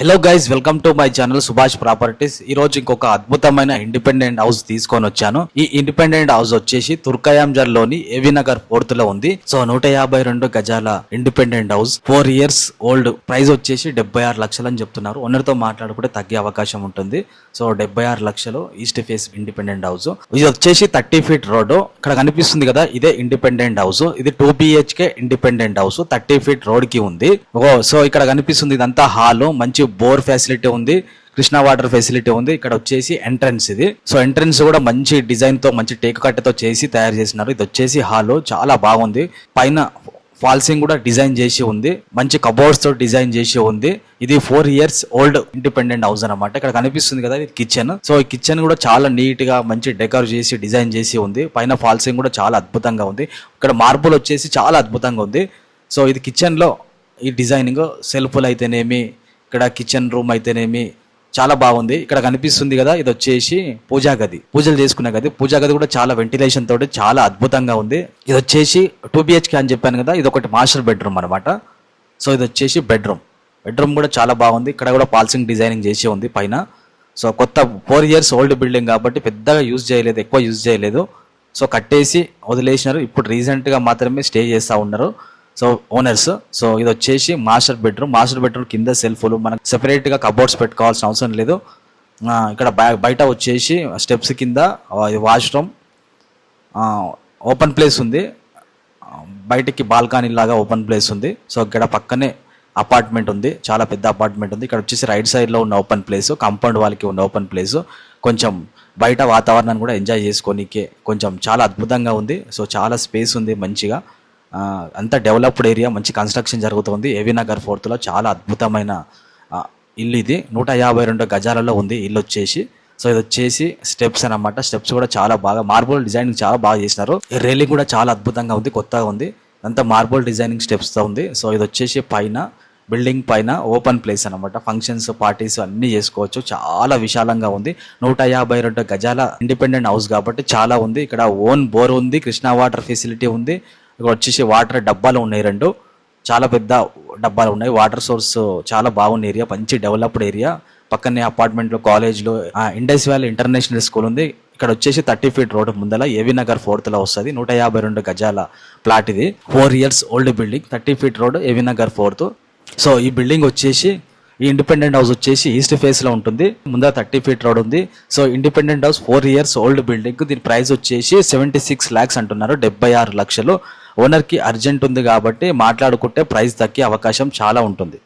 Hello guys welcome to my channel Subhash properties ఈ రోజు ఇంకొక అద్భుతమైన ఇండిపెండెంట్ హౌస్ తీసుకొని వచ్చాను. ఈ ఇండిపెండెంట్ హౌస్ వచ్చేసి తుర్కయాంజర్లోని ఏవి నగర్ ఫోర్త్లో ఉంది. సో నూట యాభై రెండు గజాల independent house four years old price వచ్చేసి డెబ్బై ఆరు లక్షలు అని చెప్తున్నారు. ఓనర్తో మాట్లాడుకుంటే తగ్గే అవకాశం ఉంటుంది. సో డెబ్బై ఆరు లక్షలు ఈస్ట్ ఫేస్ ఇండిపెండెంట్ హౌస్ ఇది వచ్చేసి థర్టీ ఫీట్ రోడ్ ఇక్కడ కనిపిస్తుంది కదా ఇదే ఇండిపెండెంట్ హౌస్ ఇది two BHK independent house thirty feet రోడ్కి ఉంది సో ఇక్కడ కనిపిస్తుంది ఇదంతా హాల్. మంచి బోర్ ఫెసిలిటీ ఉంది కృష్ణా వాటర్ ఫెసిలిటీ ఉంది. ఇక్కడ వచ్చేసి ఎంట్రన్స్ ఇది. సో ఎంట్రన్స్ కూడా మంచి డిజైన్తో మంచి టేకు కట్టతో చేసి తయారు చేసినారు. ఇది వచ్చేసి హాల్ చాలా బాగుంది. పైన ఫాల్సింగ్ కూడా డిజైన్ చేసి ఉంది. మంచి కబోర్డ్స్తో డిజైన్ చేసి ఉంది. ఇది four years old independent house అన్నమాట. ఇక్కడ కనిపిస్తుంది కదా ఇది కిచెన్ సో ఈ కిచెన్ కూడా చాలా నీట్గా మంచి డెకర్ చేసి డిజైన్ చేసి ఉంది. పైన ఫాల్సింగ్ కూడా చాలా అద్భుతంగా ఉంది. ఇక్కడ మార్బుల్ వచ్చేసి చాలా అద్భుతంగా ఉంది. సో ఇది కిచెన్లో ఈ డిజైనింగ్ సెల్ఫ్లు అయితేనేమి ఇక్కడ కిచెన్ రూమ్ అయితేనేమి చాలా బాగుంది. ఇక్కడ కనిపిస్తుంది కదా ఇది వచ్చేసి పూజా గది. పూజలు చేసుకునే గది. పూజా గది కూడా చాలా వెంటిలేషన్ తోటి చాలా అద్భుతంగా ఉంది. ఇది వచ్చేసి టూ బిహెచ్కే అని చెప్పాను కదా ఇది ఒకటి మాస్టర్ బెడ్రూమ్ అనమాట సో ఇది వచ్చేసి బెడ్రూమ్ బెడ్రూమ్ కూడా చాలా బాగుంది. ఇక్కడ కూడా పాల్సింగ్ డిజైనింగ్ చేసి ఉంది పైన. సో కొత్త ఫోర్ ఇయర్స్ ఓల్డ్ బిల్డింగ్ కాబట్టి పెద్దగా యూజ్ చేయలేదు ఎక్కువ యూజ్ చేయలేదు. సో కట్టేసి వదిలేసినారు. ఇప్పుడు రీసెంట్గా మాత్రమే స్టే చేస్తూ ఉన్నారు. సో ఓనర్స్ సో ఇది వచ్చేసి మాస్టర్ బెడ్రూమ్ మాస్టర్ బెడ్రూమ్ కింద సెల్ఫ్లు మనకు సెపరేట్గా కబోర్డ్స్ పెట్టుకోవాల్సిన అవసరం లేదు. ఇక్కడ బయట వచ్చేసి స్టెప్స్ కింద వాష్రూమ్ ఓపెన్ ప్లేస్ ఉంది. బయటికి బాల్కనీ లాగా ఓపెన్ ప్లేస్ ఉంది. సో ఇక్కడ పక్కనే అపార్ట్మెంట్ ఉంది. చాలా పెద్ద అపార్ట్మెంట్ ఉంది. ఇక్కడ వచ్చేసి రైట్ సైడ్లో ఉన్న ఓపెన్ ప్లేస్ కంపౌండ్ వాళ్ళకి ఉన్న ఓపెన్ ప్లేస్ కొంచెం బయట వాతావరణాన్ని కూడా ఎంజాయ్ చేసుకోనికే కొంచెం చాలా అద్భుతంగా ఉంది. సో చాలా స్పేస్ ఉంది మంచిగా. అంతా డెవలప్డ్ ఏరియా మంచి కన్స్ట్రక్షన్ జరుగుతుంది. ఏవి నగర్ ఫోర్త్లో చాలా అద్భుతమైన ఇల్లు ఇది. నూట యాభై రెండు గజాలలో ఉంది ఇల్లు వచ్చేసి. సో ఇది వచ్చేసి స్టెప్స్ అనమాట స్టెప్స్ కూడా చాలా బాగా మార్బుల్ డిజైనింగ్ చాలా బాగా చేసినారు. రేలింగ్ కూడా చాలా అద్భుతంగా ఉంది కొత్తగా ఉంది. అంతా మార్బుల్ డిజైనింగ్ స్టెప్స్తో ఉంది. సో ఇది వచ్చేసి పైన బిల్డింగ్ పైన ఓపెన్ ప్లేస్ అన్నమాట. ఫంక్షన్స్ పార్టీస్ అన్నీ చేసుకోవచ్చు. చాలా విశాలంగా ఉంది. నూట యాభై రెండు గజాల ఇండిపెండెంట్ హౌస్ కాబట్టి చాలా ఉంది. ఇక్కడ ఓన్ బోర్ ఉంది కృష్ణా వాటర్ ఫెసిలిటీ ఉంది. ఇక్కడ వచ్చేసి వాటర్ డబ్బాలు ఉన్నాయి రెండు. చాలా పెద్ద డబ్బాలు ఉన్నాయి. వాటర్ సోర్స్ చాలా బాగున్న ఏరియా మంచి డెవలప్డ్ ఏరియా పక్కనే అపార్ట్మెంట్లు కాలేజ్లు ఇండస్ వ్యాలీ ఇంటర్నేషనల్ స్కూల్ ఉంది. ఇక్కడ వచ్చేసి థర్టీ ఫీట్ రోడ్ ముందల ఏవి నగర్ ఫోర్త్లో వస్తుంది. నూట యాభై రెండు గజాల ప్లాట్ ఇది. Four years old building thirty feet road A V Nagar fourth so ఈ బిల్డింగ్ వచ్చేసి ఈ ఇండిపెండెంట్ హౌస్ వచ్చేసి ఈస్ట్ ఫేస్లో ఉంటుంది. ముందర థర్టీ ఫీట్ రోడ్ ఉంది. So independent house four years old building దీని ప్రైస్ వచ్చేసి సెవెంటీ సిక్స్ ల్యాక్స్ అంటున్నారు. డెబ్బై ఆరు లక్షలు. ఓనర్కి అర్జెంట్ ఉంది కాబట్టి మాట్లాడుకుంటే ప్రైస్ తగ్గే అవకాశం చాలా ఉంటుంది.